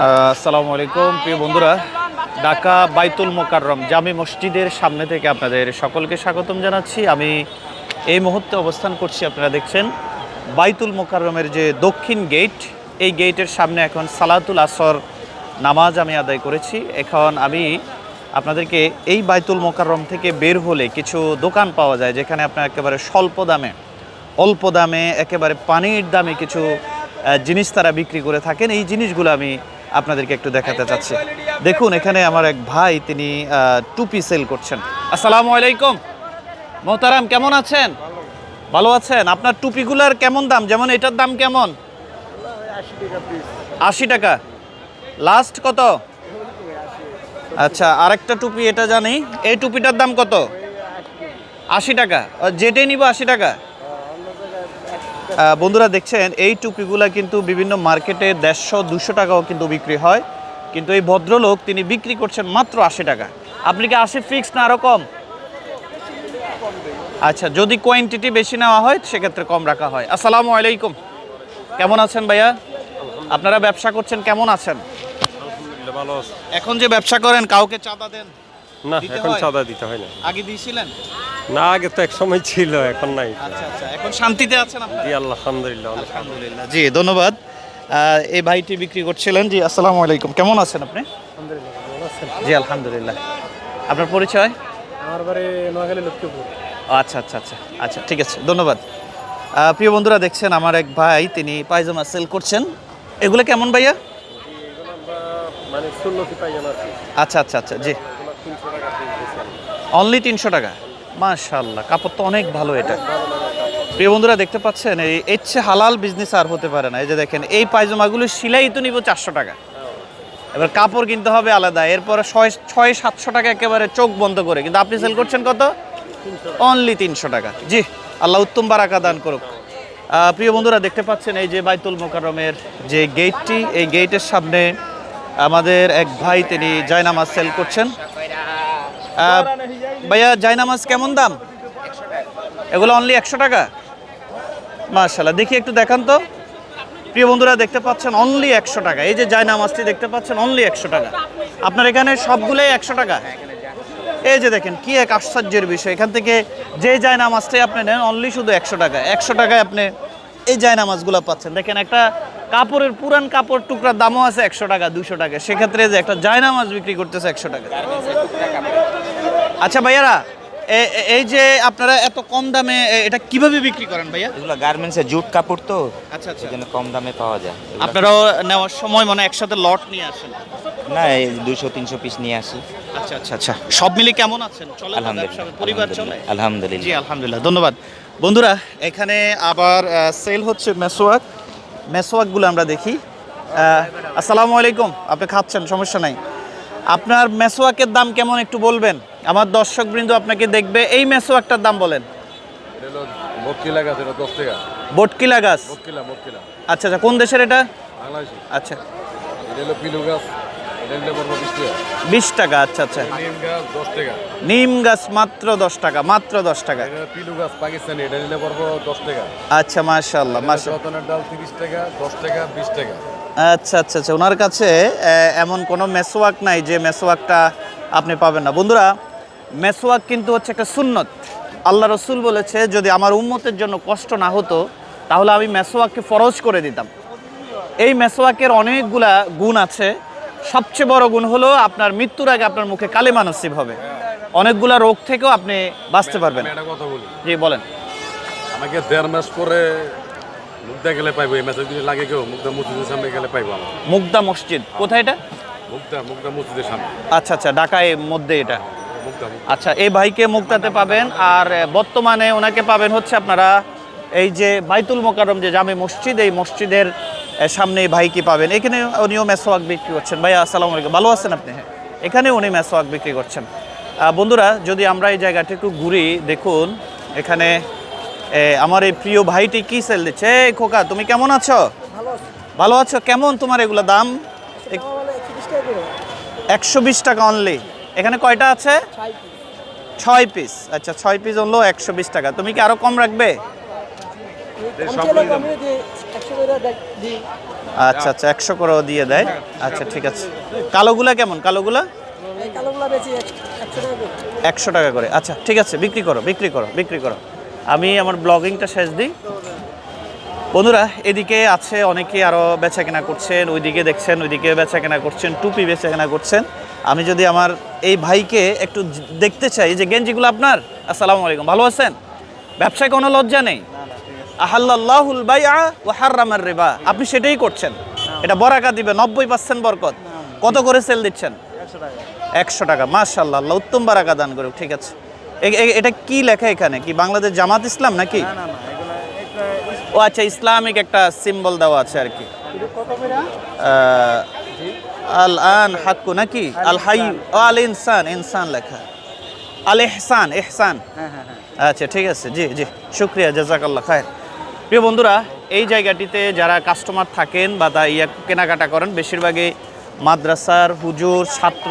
আসসালামু আলাইকুম, প্রিয় বন্ধুরা। ঢাকা বাইতুল মোকাররম জামি মসজিদের সামনে থেকে আপনাদের সকলকে স্বাগতম জানাচ্ছি। আমি এই মুহূর্তে অবস্থান করছি, আপনারা দেখছেন, বাইতুল মোকাররমের যে দক্ষিণ গেট, এই গেটের সামনে এখন সালাতুল আসর নামাজ আমি আদায় করেছি। এখন আমি আপনাদেরকে এই বাইতুল মোকাররম থেকে বের হলে কিছু দোকান পাওয়া যায়, যেখানে আপনার একেবারে স্বল্প দামে, অল্প দামে, একেবারে পানির দামে কিছু জিনিস তারা বিক্রি করে থাকেন। এই জিনিসগুলো আমি আপনাদেরকে একটু দেখাতে চাচ্ছি দেখুন, এখানে আমার এক ভাই, তিনি টুপি সেল করছেন। আসসালামু আলাইকুম। মোহতারাম, কেমন আছেন? ভালো আছেন? আপনার টুপিগুলার কেমন দাম? যেমন এটার দাম কেমন? আশি টাকা। লাস্ট কত? আচ্ছা আরেকটা টুপি, এটা জানি। এই টুপিটার দাম কত? আশি টাকা। যেটাই নিব আশি টাকা। বন্ধুরা দেখছেন এই টুপিগুলো কিন্তু বিভিন্ন মার্কেটে দেড়শো দুশো টাকাও কিন্তু বিক্রি হয়। কিন্তু এই ভদ্রলোক তিনি বিক্রি করছেন মাত্র আশি টাকা। আপনি কি আশি ফিক্স না আরও কম? আচ্ছা যদি কোয়ান্টিটি বেশি নেওয়া হয় সেক্ষেত্রে কম রাখা হয়। আসসালামু আলাইকুম। কেমন আছেন ভাইয়া? আপনারা ব্যবসা করছেন কেমন আছেন? এখন যে ব্যবসা করেন কাউকে চাঁদা দেন? না এখন চাঁদা দিতে হয় না। আগে দিয়েছিলেন? না আগে তো এক সময় ছিল এখন নাই। আচ্ছা আচ্ছা এখন শান্তিতে আছেন আপনারা? জি আলহামদুলিল্লাহ আলহামদুলিল্লাহ জি ধন্যবাদ। এই ভাইটি বিক্রি করছিলেন জি আসসালামু আলাইকুম কেমন আছেন আপনি? জি আলহামদুলিল্লাহ। আপনার পরিচয়? আমার বাড়ি নোয়াখালী লক্ষ্মীপুর। আচ্ছা আচ্ছা আচ্ছা আচ্ছা ঠিক আছে ধন্যবাদ। প্রিয় বন্ধুরা দেখছেন আমার এক ভাই তিনি পায়জামা সেল করছেন। এগুলো কেমন ভাইয়া? মানে আচ্ছা আচ্ছা আচ্ছা জি। অনলি তিনশো টাকা। মাশাল্লাহ কাপড় তো অনেক ভালো এটা। প্রিয় বন্ধুরা, দেখতে পাচ্ছেন, এই এর চেয়ে হালাল বিজনেস আর হতে পারে না। এই যে দেখেন, এই পায়জামাগুলো সিলাই তো নিব চারশো টাকা। এবার কাপড় কিনতে হবে আলাদা, এরপরে ছয় ছয়, সাতশো টাকা একেবারে চোখ বন্ধ করে। কিন্তু আপনি সেল করছেন কত? অনলি তিনশো টাকা। জি, আল্লাহ উত্তম বারাকা দান করুক। প্রিয় বন্ধুরা, দেখতে পাচ্ছেন, এই যে বাইতুল মোকাররমের যে গেটটি এই গেটের সামনে আমাদের এক ভাই, তিনি জয়নামাজ সেল করছেন। ভাইয়া জায়নামাজ কেমন দাম? এগুলো অনলি একশো টাকা? মার্শাল্লাহ দেখি একটু দেখান তো। প্রিয় বন্ধুরা, দেখতে পাচ্ছেন অনলি একশো টাকা। এই যে জায়নামাজটি দেখতে পাচ্ছেন অনলি একশো টাকা। আপনার এখানে সবগুলোই একশো টাকা। এই যে দেখেন, কি এক আশ্চর্যের বিষয়। এখান থেকে যে জায়নামাজটাই আপনি নেন অনলি শুধু একশো টাকা। একশো টাকায় আপনি এই জায়নামাজগুলো পাচ্ছেন। দেখেন একটা কাপড়ের পুরান কাপড় টুকরার দামও আছে একশো টাকা দুশো টাকা। সেক্ষেত্রে যে একটা জায়নামাজ বিক্রি করতেছে একশো টাকা। আচ্ছা ভাইয়ারা এই যে আপনারা এত কম দামে এটা কীভাবে বিক্রি করেন ভাইয়া? এগুলো গার্মেন্টসের জুট কাপড় তো আচ্ছা আচ্ছা। সেজন্য কম দামে পাওয়া যায়। আপনারাও নেওয়ার সময় মনে একসাথে লট নিয়ে আসেন। না এই দুশো তিনশো পিস নিয়ে আসি। আচ্ছা আচ্ছা আচ্ছা। সব মিলে কেমন আছেন? চলে? আলহামদুলিল্লাহ পরিবার চলে? আলহামদুলিল্লাহ। জি আলহামদুলিল্লাহ ধন্যবাদ। বন্ধুরা এখানে আবার সেল হচ্ছে মেসোয়াক মেসোয়াকগুলো আমরা দেখি। আসসালামু আলাইকুম। আপনি খাচ্ছেন সমস্যা নাই। আপনার মেসোয়াকের দাম কেমন একটু বলবেন? আমার দর্শকবৃন্দ আপনাকে দেখবে এই মেসোয়াকটার দাম বলেন। বটকিলা গাছ এটা দশ টাকা। বটকিলা গাছ? বটকিলা বটকিলা আচ্ছা আচ্ছা কোন দেশের এটা? বাংলাদেশি। আচ্ছা। এটা হলো পিলু গাছ। এটা হলো পড়ব বিশ টাকা। আচ্ছা আচ্ছা। নিম গাছ দশ টাকা। নিম গাছ মাত্র দশ টাকা মাত্র দশ টাকা। পিলু গাছ পাকিস্তানি এটা নিলে পড়ব দশ টাকা। আচ্ছা মাশাল্লাহ মাশা রতনের ডাল তিরিশ টাকা দশ টাকা বিশ টাকা। আচ্ছা আচ্ছা আচ্ছা ওনার কাছে এমন কোনো মেসোয়াক নাই যে মেসোয়াকটা আপনি পাবেন না। বন্ধুরা মেসোয়াক কিন্তু হচ্ছে একটা সুন্নত। আল্লাহ রসুল বলেছে যদি আমার উম্মতের জন্য কষ্ট না হতো তাহলে আমি মেসোয়াককে ফরজ করে দিতাম। এই মেসোয়াকের অনেকগুলা গুণ আছে। সবচেয়ে বড় গুণ হলো আপনার মৃত্যুর আগে আপনার মুখে কালেমা নসিব হবে। অনেকগুলা রোগ থেকেও আপনি বাঁচতে পারবেন। একটা কথা বলি। জি বলেন। আমাকে দেড় মাস পরে মুগদা গেলে পাইবো এই মাসে যদি লাগে কেউ মুগদা মসজিদের সামনে গেলে পাইবো আমার মুগদা মসজিদ কোথায় এটা? মুগদা মুগদা মসজিদের সামনে। আচ্ছা আচ্ছা ঢাকায় মধ্যে এটা। মুগদা মুগদা। আচ্ছা এই ভাইকে মুক্তাতে পাবেন আর বর্তমানে ওনাকে পাবেন হচ্ছে আপনারা এই যে বাইতুল মোকাররম যে জামে মসজিদ এই মসজিদের সামনে ভাইকে পাবেন? এখানে উনিও মেসোয়াক বিক্রি করছেন। ভাইয়া আসসালামু আলাইকুম। ভালো আছেন আপনি? হ্যাঁ এখানে উনি মেসোয়াক বিক্রি করছেন। বন্ধুরা যদি আমরা এই জায়গাটা একটু ঘুরি দেখুন এখানে আমার এই প্রিয় ভাইটি কি সেল দিচ্ছে? এই খোকা তুমি কেমন আছো? ভালো আছো। কেমন তোমার এগুলো দাম? একশো বিশ টাকা অনলি এখানে কয়টা আছে? ছয় পিস আচ্ছা ছয় পিস হলো একশো বিশ টাকা। তুমি কি আরও কম রাখবে? আচ্ছা আচ্ছা একশো করেও দিয়ে দেয়। আচ্ছা ঠিক আছে। কালোগুলা কেমন? কালোগুলা? একশো টাকা করে। আচ্ছা ঠিক আছে বিক্রি করো বিক্রি করো বিক্রি করো। আমি আমার ব্লগিংটা শেষ দিই। বন্ধুরা এদিকে আছে অনেকে আরও বেচা কেনা করছেন ওইদিকে দেখছেন ওইদিকে বেচা কেনা করছেন টুপি বেচা কেনা করছেন। আমি যদি আমার এই ভাইকে একটু দেখতে চাই যে গেঞ্জিগুলো আপনার? আসসালামু আলাইকুম ভালো আছেন? ব্যবসায় কোনো লজ্জা নেই? আহাল্লাহুল বাইআ ওয়া হাররামার রিবা। আপনি সেটাই করছেন। এটা বরাকা দিবে নব্বই পার্সেন্ট বরকত। কত করে সেল দিচ্ছেন? একশো টাকা। মাশাল্লাহ আল্লাহ উত্তম বারাকা দান করুক ঠিক আছে। এটা কি লেখা এখানে? কি বাংলাদেশ জামাত ইসলাম নাকি? ও আচ্ছা ইসলামিক একটা সিম্বল দেওয়া আছে আর কি। আল আন হাক্কু নাকি? আল হাই ও আল ইনসান ইনসান লেখা আল এহসান এহসান আচ্ছা ঠিক আছে জি জি শুক্রিয়া জাজাকাল্লাহ খায়ের। প্রিয় বন্ধুরা, এই জায়গাটিতে যারা কাস্টমার থাকেন বা তা ইয়া কেনাকাটা করেন, বেশিরভাগই মাদ্রাসার হুজুর, ছাত্র,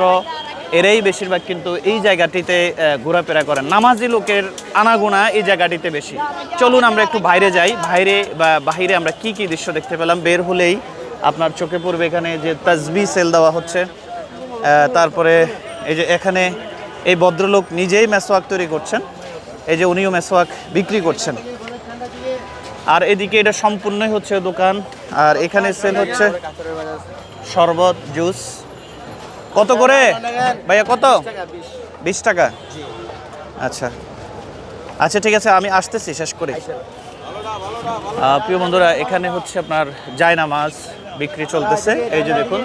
এরাই বেশিরভাগ কিন্তু এই জায়গাটিতে ঘোরাফেরা করেন। নামাজি লোকের আনাগোনা এই জায়গাটিতে বেশি। চলুন আমরা একটু বাইরে যাই। বাইরে বা বাহিরে আমরা কি কি দৃশ্য দেখতে পেলাম? বের হলেই আপনার চোখে পড়বে এখানে যে তাজবি সেল দেওয়া হচ্ছে। তারপরে এই যে এখানে এই ভদ্রলোক নিজেই মেসোয়াক তৈরি করছেন। এই যে উনিও মেসোয়াক বিক্রি করছেন। আর এদিকে এটা সম্পূর্ণই হচ্ছে দোকান। আর এখানে সেল হচ্ছে শরবত জুস কত করে? ভাইয়া, কত? বিশ টাকা। আচ্ছা। আচ্ছা ঠিক আছে, আমি আসতেছি, শেষ করে। প্রিয় বন্ধুরা, এখানে হচ্ছে আপনার জায়নামাজ বিক্রি চলতেছে। এই যে দেখুন,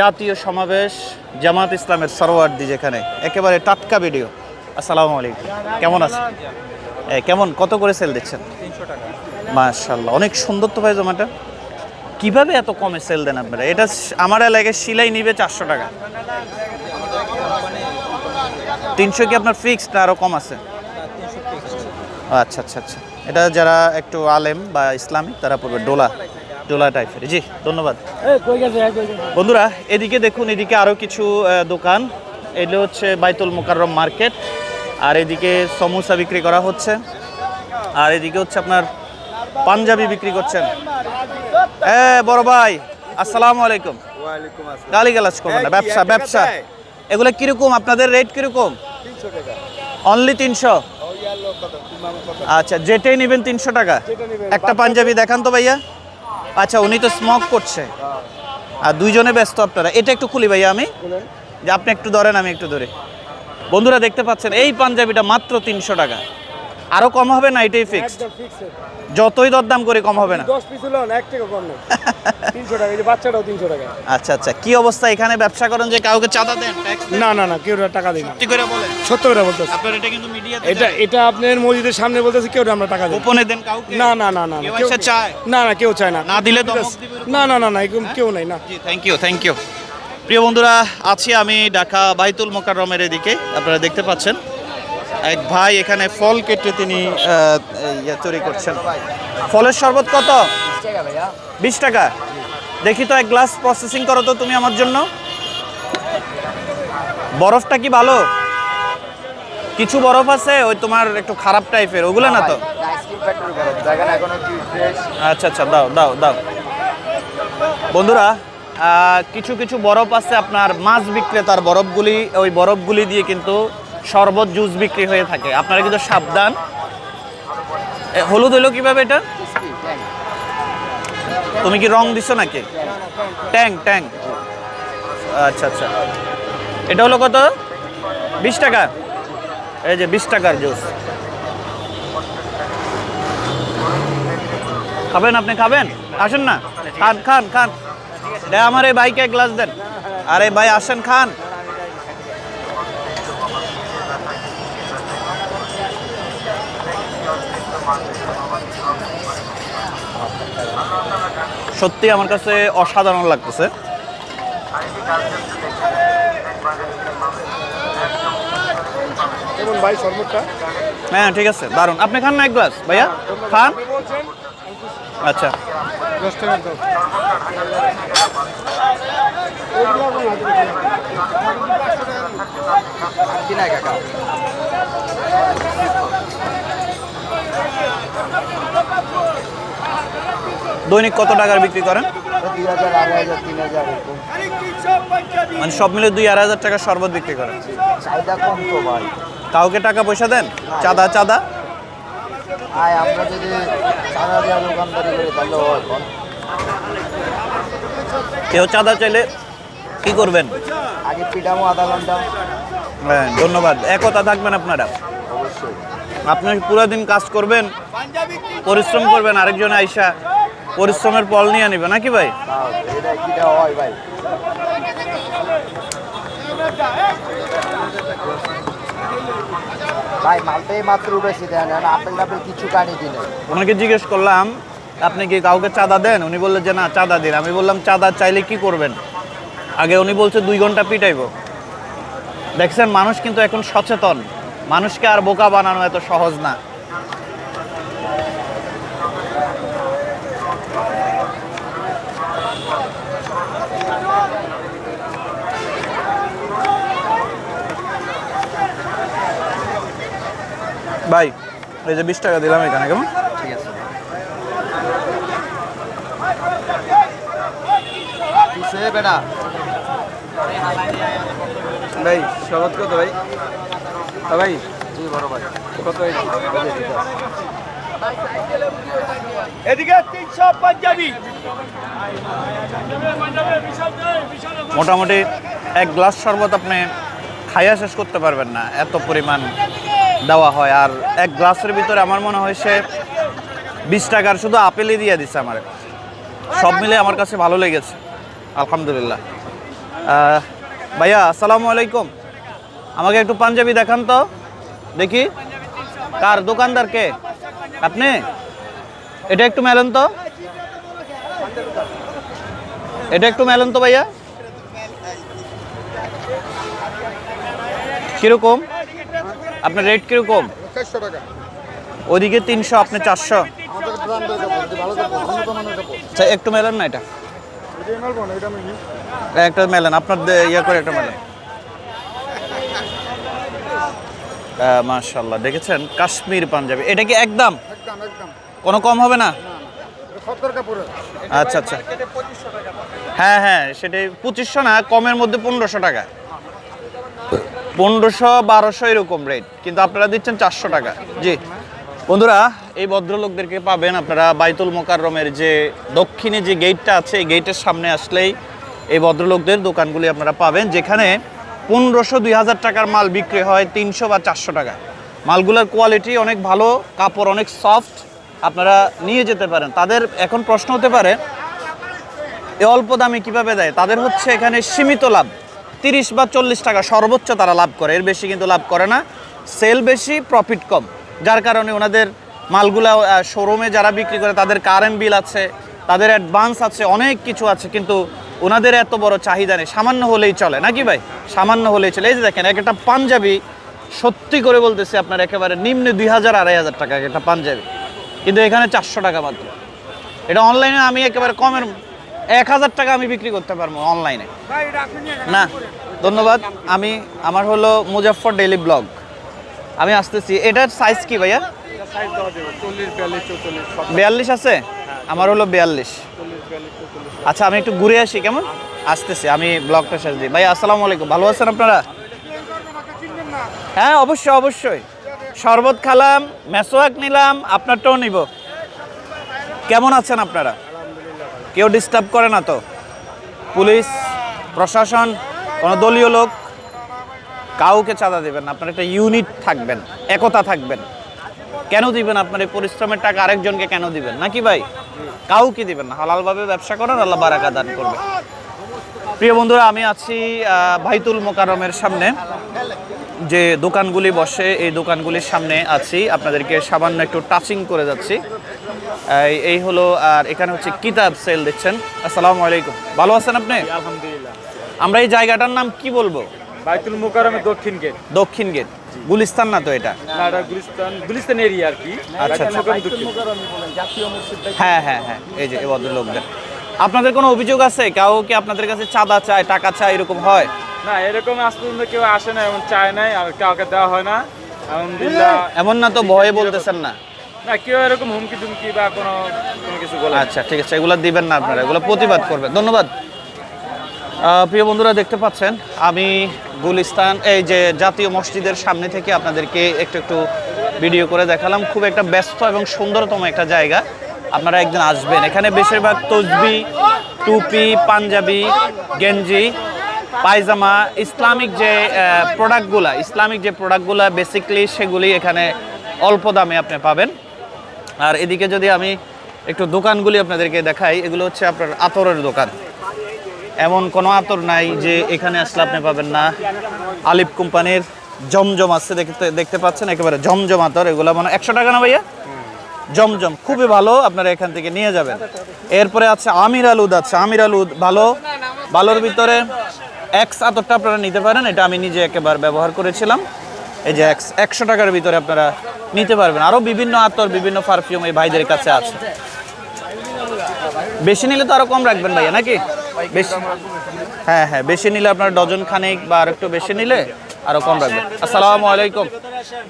জাতীয় সমাবেশ, জামাত ইসলামের সরোয়ার্দি যেখানে। একেবারে টাটকা ভিডিও আসসালামু আলাইকুম। কেমন আছেন? কেমন? কত করে সেল দিচ্ছেন? মাশাল্লাহ অনেক সুন্দর তো ভাই জমাটা। কীভাবে এত কমে সেল দেন আপনারা? এটা আমার এলাকায় সিলাই নিবে চারশো টাকা। তিনশো কি আপনার ফিক্সড না আরও কম আছে? আচ্ছা আচ্ছা আচ্ছা। এটা যারা একটু আলেম বা ইসলামিক তারা পড়বে ডোলা ডোলা টাইপের জি ধন্যবাদ। বন্ধুরা এদিকে দেখুন এদিকে আরও কিছু দোকান। এগুলো হচ্ছে বাইতুল মোকাররম মার্কেট। আর এদিকে সমোসা বিক্রি করা হচ্ছে। আর এদিকে হচ্ছে আপনার পাঞ্জাবি বিক্রি করছেন। হ্যাঁ বড় ভাই আসসালামু আলাইকুম। গালি গালাজ করবেন না ব্যবসা ব্যবসা। এগুলো কীরকম? আপনাদের রেট কীরকম? অনলি তিনশো? আচ্ছা যেটাই নেবেন তিনশো টাকা। একটা পাঞ্জাবি দেখান তো ভাইয়া। আচ্ছা উনি তো স্মোক করছে। আর দুইজনে ব্যস্ত আপনারা। এটা একটু খুলি ভাইয়া আমি। যে আপনি একটু ধরেন আমি একটু ধরে। বন্ধুরা দেখতে পাচ্ছেন এই পাঞ্জাবিটা মাত্র তিনশো টাকা। আরও কম হবে না এটাই ফিক্সড যতই দরদাম করে কম হবে না। দশ পিস হলো না টাকা কম নেই। তিনশো টাকা এই যে বাচ্চাটাও তিনশো টাকা। আচ্ছা আচ্ছা কি অবস্থা এখানে? ব্যবসা করেন যে কাউকে চাঁদা দেন না না না কেউ টাকা দিই না। সত্যি করে বলেন। সত্য করে বলতেছি। আপনার এটা কিন্তু মিডিয়া এটা এটা আপনার মসজিদের সামনে বলতেছে কেউ আমরা টাকা দিই না। গোপনে দেন কাউকে? না না না না কেউ চায়? না না কেউ চায় না। না দিলে না না না না কেউ নাই না। জি থ্যাংক ইউ থ্যাংক ইউ প্রিয় বন্ধুরা, আছি আমি ঢাকা বাইতুল মোকাররমের এদিকে। আপনারা দেখতে পাচ্ছেন, এক ভাই এখানে ফল কেটে তিনি তৈরি করছেন। ফলের শরবত কত? বিশ টাকা। দেখি তো, এক গ্লাস প্রসেসিং করো তো তুমি আমার জন্য। বরফটা কি ভালো? কিছু বরফ আছে, ওই তোমার একটু খারাপ টাইপের ওগুলো না তো? আচ্ছা আচ্ছা দাও দাও দাও। বন্ধুরা কিছু কিছু বরফ আছে আপনার মাছ বিক্রেতার বরফগুলি, ওই বরফগুলি দিয়ে কিন্তু শরবত, জুস বিক্রি হয়ে থাকে। আপনারা কিন্তু সাবধান। হলুদ হইল কীভাবে এটা? তুমি কি রং দিছো নাকি? ট্যাং ট্যাং। আচ্ছা আচ্ছা। এটা হলো কত? বিশ টাকা। এই যে বিশ টাকার জুস। খাবেন আপনি? খাবেন? আসেন না। খান খান খান। দে আমার এই ভাইকে গ্লাস দেন। আরে ভাই আসেন খান। সত্যি আমার কাছে অসাধারণ লাগতেছে। হ্যাঁ ঠিক আছে দারুণ আপনি খান না এক গ্লাস ভাইয়া? খান? আচ্ছা। দশ টাকা দাও দৈনিক কত টাকার বিক্রি করেন? মানে সব মিলে দুই আড়াই হাজার টাকার শরবত বিক্রি করেন। চাহিদা কম তো ভাই। কাউকে টাকা পয়সা দেন? চাঁদা চাঁদা? আয় আমরা যদি চাঁদা দেওয়া দোকানদারি করি তাহলে বল। কেউ চাঁদা চাইলে কি করবেন? আগে পিটামো আধা ঘণ্টা। হ্যাঁ ধন্যবাদ। একতা থাকবেন আপনারা। অবশ্যই। আপনি পুরো দিন কাজ করবেন পরিশ্রম করবেন আরেকজন আইসা পরিশ্রমের ফল নিয়ে নিবে নাকি ভাই? হয় ভাই। ভাই দেন আপেল টাপেল কিছু কানি দিনে। ওনাকে জিজ্ঞেস করলাম, আপনি কি কাউকে চাঁদা দেন? উনি বললেন যে, না, চাঁদা দিন। আমি বললাম, চাঁদা চাইলে কি করবেন? আগে উনি বলছে, দুই ঘণ্টা পিটাইব। দেখছেন, মানুষ কিন্তু এখন সচেতন। মানুষকে আর বোকা বানানো এত সহজ না। ভাই এই যে বিশ টাকা দিলাম এখানে কেমন? ঠিক আছে ভাই শরৎ কত ভাই? ভাই বড় ভাই? কত মোটামুটি এক গ্লাস শরবত আপনি খাইয়া শেষ করতে পারবেন না এত পরিমাণ দেওয়া হয়। আর এক গ্লাসের ভিতরে আমার মনে হয় সে বিশ টাকার শুধু আপেলই দিয়ে দিছে আমার। সব মিলে আমার কাছে ভালো লেগেছে, আলহামদুলিল্লাহ। ভাইয়া, আসসালামু আলাইকুম। আমাকে একটু পাঞ্জাবি দেখান তো। দেখি। কার, দোকানদার কে? আপনি? এটা একটু মেলেন তো। এটা একটু মেলেন তো ভাইয়া। কীরকম? আপনার রেট কীরকম? চারশো টাকা। ওদিকে তিনশো আপনি চারশো। আচ্ছা একটু মেলেন না এটা। একটা মেলেন আপনার ইয়ে করে একটা মেলেন। মাশাল্লাহ দেখেছেন? কাশ্মীর পাঞ্জাবি। এটা কি একদম? কোনো কম হবে না? আচ্ছা আচ্ছা। হ্যাঁ হ্যাঁ সেটাই পঁচিশশো না কমের মধ্যে পনেরোশো টাকা। পনেরোশো, বারোশো এরকম রেট কিন্তু আপনারা দিচ্ছেন চারশো টাকা। জি। বন্ধুরা, এই ভদ্রলোকদেরকে পাবেন আপনারা বাইতুল মোকাররমের যে দক্ষিণে যে গেটটা আছে, এই গেটের সামনে আসলেই এই ভদ্রলোকদের দোকানগুলি আপনারা পাবেন, যেখানে পনেরোশো, দুই হাজার টাকার মাল বিক্রি হয় তিনশো বা চারশো টাকা মালগুলোর কোয়ালিটি অনেক ভালো, কাপড় অনেক সফট আপনারা নিয়ে যেতে পারেন। তাদের এখন প্রশ্ন হতে পারে, এ অল্প দামে কীভাবে দেয়? তাদের হচ্ছে এখানে সীমিত লাভ। তিরিশ বা চল্লিশ টাকা সর্বোচ্চ তারা লাভ করে। এর বেশি কিন্তু লাভ করে না। সেল বেশি প্রফিট কম। যার কারণে ওনাদের মালগুলা শোরুমে যারা বিক্রি করে, তাদের কারেন্ট বিল আছে, তাদের অ্যাডভান্স আছে, অনেক কিছু আছে, কিন্তু ওনাদের এত বড় চাহিদা নেই। সামান্য হলেই চলে। নাকি ভাই? সামান্য হলেই চলে। এই যে দেখেন, এক একটা পাঞ্জাবি, সত্যি করে বলতেছি আপনার একেবারে নিম্নে দুই হাজার, আড়াই হাজার টাকা একটা পাঞ্জাবি। কিন্তু এখানে চারশো টাকা মাত্র। এটা অনলাইনে আমি একেবারে কমের এক হাজার টাকা আমি বিক্রি করতে পারব অনলাইনে। না ধন্যবাদ। আমি আমার হলো মুজাফর ডেইলি ব্লগ। আমি আসতেছি। এটার সাইজ কি ভাইয়া? বিয়াল্লিশ বিয়াল্লিশ আছে? আমার হলো বিয়াল্লিশ। আচ্ছা আমি একটু ঘুরে আসি কেমন? আসতেছি আমি ব্লগটা শেষ দিই। ভাই আসসালামু আলাইকুম। ভালো আছেন আপনারা? হ্যাঁ অবশ্যই অবশ্যই। শরবত খালাম মেসোয়াক নিলাম আপনারটাও নিব। কেমন আছেন আপনারা? কেউ ডিস্টার্ব করে না তো। পুলিশ, প্রশাসন, কোনো দলীয় লোক কাউকে চাঁদা দেবেন আপনার একটা ইউনিট থাকবেন, একতা থাকবেন। কেন দিবেন আপনার এই পরিশ্রমের টাকা আরেকজনকে কেন দিবেন? নাকি ভাই? কাউকে দিবেন না। হালালভাবে ব্যবসা করেন, আল্লাহ বারাকা দান করবে। প্রিয় বন্ধুরা, আমি আছি ভাইতুল মোকারমের সামনে। যে দোকানগুলি বসে এই দোকানগুলির সামনে আছি। আপনাদেরকে সামান্য একটু টাচিং করে যাচ্ছি। এই- হলো আর এখানে হচ্ছে কিতাব সেল দিচ্ছেন। আসসালামু আলাইকুম। ভালো আছেন আপনি? আলহামদুলিল্লাহ। আমরা এই জায়গাটার নাম কি বলব? বাইতুল মোকারমে দক্ষিণ গেট। দক্ষিণ গেট। গুলিস্তান না তো এটা? না এটা গুলিস্তান গুলিস্তান এরিয়া আর কি। আচ্ছা, বাইতুল মোকাররম দক্ষিণ হ্যাঁ হ্যাঁ হ্যাঁ। এই যে এই ভদ্রলোকদের। আপনাদের কোনো অভিযোগ আছে? কেউ কি আপনাদের কাছে চাঁদা চায় টাকা চায় এরকম হয়? না এরকম আজ পর্যন্ত কেউ আসে না এমন চায় নাই আর কাউকে দেওয়া হয় না। আলহামদুলিল্লাহ। এমন না তো ভয়ে বলতেছেন না? না কেউ এরকম হুমকি টুমকি বা কোনো কোনো কিছু বলে আচ্ছা ঠিক আছে এগুলো দিবেন না আপনারা এগুলো প্রতিবাদ করবেন। ধন্যবাদ। প্রিয় বন্ধুরা দেখতে পাচ্ছেন আমি গুলিস্তান এই যে জাতীয় মসজিদের সামনে থেকে আপনাদেরকে একটু একটু ভিডিও করে দেখালাম। খুব একটা ব্যস্ত এবং সুন্দরতম একটা জায়গা। আপনারা একদিন আসবেন। এখানে বেশিরভাগ তসবি টুপি পাঞ্জাবি গেঞ্জি পায়জামা, ইসলামিক যে প্রোডাক্টগুলা ইসলামিক যে প্রোডাক্টগুলা বেসিকলি সেগুলি এখানে অল্প দামে আপনি পাবেন। আর এদিকে যদি আমি একটু দোকানগুলি আপনাদেরকে দেখাই, এগুলো হচ্ছে আপনার আতরের দোকান। এমন কোনো আতর নাই যে এখানে আসলে আপনি পাবেন না। আলিপ কোম্পানির জমজম আছে দেখতে দেখতে পাচ্ছেন? একেবারে জমজম আতর। এগুলো মানে একশো টাকা না ভাইয়া? জমজম, খুবই ভালো, আপনারা এখান থেকে নিয়ে যাবেন। এরপরে আছে আমির আলুদ আছে। আমির আলুদ ভালো, ভালোর ভিতরে এক্স আতরটা আপনারা নিতে পারেন এটা আমি নিজে একেবারে ব্যবহার করেছিলাম। এই যে এক্স একশো টাকার ভিতরে আপনারা নিতে পারবেন। আরও বিভিন্ন আতর বিভিন্ন পারফিউম এই ভাইদের কাছে আছে। বেশি নিলে তো আরও কম রাখবেন ভাইয়া নাকি? বেশি হ্যাঁ হ্যাঁ বেশি নিলে আপনার ডজন খানেক বা আর একটু বেশি নিলে আরও কম রাখবেন। আসসালামু আলাইকুম।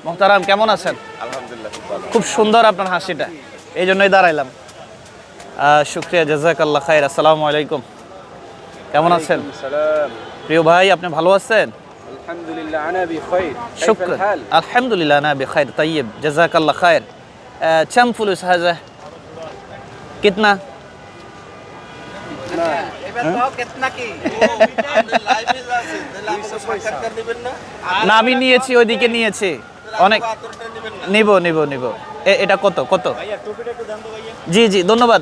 মোহতারাম কেমন আছেন? আলহামদুলিল্লাহ খুব সুন্দর আপনার হাসিটা। এই জন্যই দাঁড়াইলাম। শুক্রিয়া জাজাকাল্লাহ খায়ের আসসালামু আলাইকুম। কেমন আছেন? প্রিয় ভাই আপনি ভালো আছেন? আলহামদুলিল্লাহ আনা বি খাইর। তাইব জাজাকাল্লা খায়ের চাম ফুলুস হাজা। কিতনা? হ্যাঁ? না? আমি নিয়েছি ওইদিকে নিয়েছি। অনেক নিব নিব নিব। এটা কত? কত? জি জি ধন্যবাদ।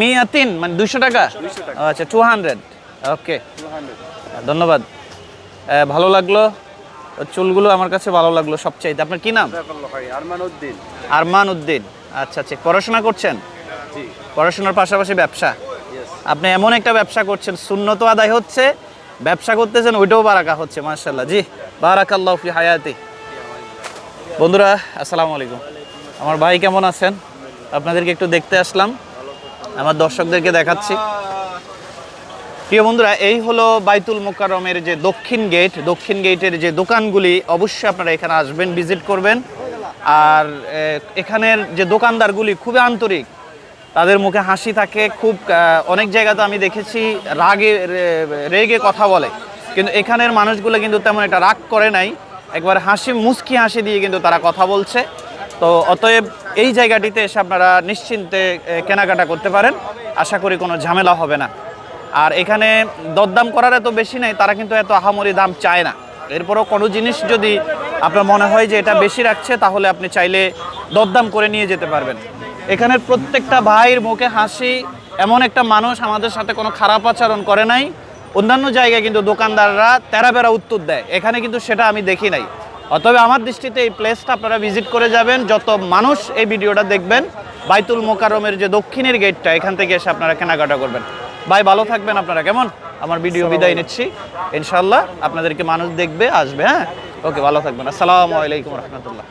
মিয়া তিন? মানে দুশো টাকা? আচ্ছা টু হান্ড্রেড ওকে ধন্যবাদ। ভালো লাগল। চুলগুলো আমার কাছে ভালো লাগল সবচাইতে। আপনার কি নাম? আরমান উদ্দিন। আরমান উদ্দিন। আচ্ছা আচ্ছা। পড়াশোনা করছেন? পড়াশোনার পাশাপাশি ব্যবসা? আপনি এমন একটা ব্যবসা করছেন শূন্য তো আদায় হচ্ছে ব্যবসা করতেছেন ওইটাও বারাকা হচ্ছে মার্শাল্লাহ জি বারাকাল্লাহ ফি হায়াতি। বন্ধুরা আসসালামু আলাইকুম। আমার ভাই কেমন আছেন? আপনাদেরকে একটু দেখতে আসলাম। আমার দর্শকদেরকে দেখাচ্ছি। প্রিয় বন্ধুরা, এই হলো বাইতুল মোকাররমের যে দক্ষিণ গেট, দক্ষিণ গেটের যে দোকানগুলি, অবশ্যই আপনারা এখানে আসবেন, ভিজিট করবেন। আর এখানের যে দোকানদারগুলি খুবই আন্তরিক। তাদের মুখে হাসি থাকে, খুব অনেক জায়গাতে আমি দেখেছি, রাগে রেগে কথা বলে। কিন্তু এখানের মানুষগুলো কিন্তু তেমন একটা রাগ করে নাই। একবার হাসি মুস্কি হাসি দিয়ে কিন্তু তারা কথা বলছে। তো অতএব এই জায়গাটিতে এসে আপনারা নিশ্চিন্তে কেনাকাটা করতে পারেন। আশা করি কোনো ঝামেলা হবে না। আর এখানে দরদাম করার এত বেশি নেই, তারা কিন্তু এত আহামরি দাম চায় না। এরপরও কোনো জিনিস যদি আপনার মনে হয় যে এটা বেশি রাখছে, তাহলে আপনি চাইলে দরদাম করে নিয়ে যেতে পারবেন। এখানের প্রত্যেকটা ভাইয়ের মুখে হাসি, এমন একটা মানুষ আমাদের সাথে কোনো খারাপ আচরণ করে নাই। অন্যান্য জায়গায় কিন্তু দোকানদাররা তেরা বেড়া উত্তর দেয়। এখানে কিন্তু সেটা আমি দেখি নাই। অতএব আমার দৃষ্টিতে এই প্লেসটা আপনারা ভিজিট করে যাবেন। যত মানুষ এই ভিডিওটা দেখবেন বাইতুল মোকারমের যে দক্ষিণের গেটটা এখান থেকে এসে আপনারা কেনাকাটা করবেন। ভাই ভালো থাকবেন আপনারা কেমন? আমার ভিডিও বিদায় নিচ্ছি। ইনশাল্লাহ আপনাদেরকে মানুষ দেখবে আসবে হ্যাঁ? ওকে ভালো থাকবেন। আসসালামু আলাইকুম রহমতুল্লাহ।